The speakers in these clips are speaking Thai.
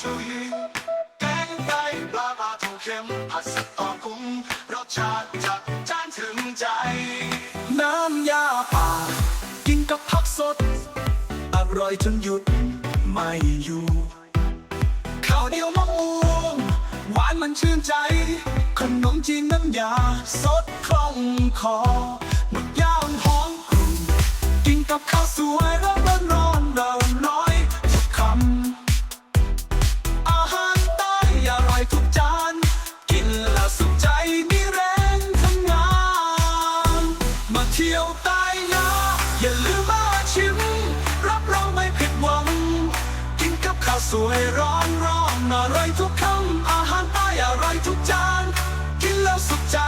ชูยิงแกงไตปลาปลาทูเค็มผัดสตอคุ้งรสชาติจัดจ้านถึงใจ น้ำยาป่า กินกับผักสด อร่อยจนหยุดไม่อยู่ข้าวเหนียวมะม่วงหวานมันชื่นใจ ขนมจีนน้ำยา สดคล่องคอหมึกย่างหอมกรุ่นกินกับข้าวสวยร้อ อย่าลืมมาชิม รับรองไม่ผิดหวัง กินกับข้าวสวยร้อนร้อนอร่อยทุกคำอาหารใต้อร่อยทุกจาน กินแล้วสุขใจ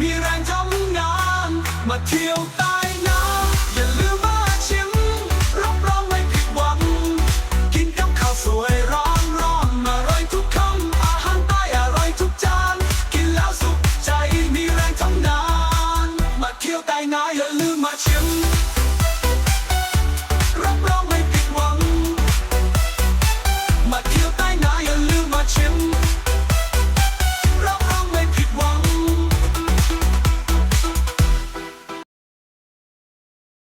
มีแรงทำงาน มาเที่ยวใต้นะอย่าลืมมาชิม รับรองไม่ผิดหวัง กินกับข้าวสวยร้อนร้อนอร่อยทุกคำอาหารใต้อร่อยทุกจาน กินแล้วสุขใจ มีแรงทำงาน มาเที่ยวใต้นาอย่าลืมมาชิม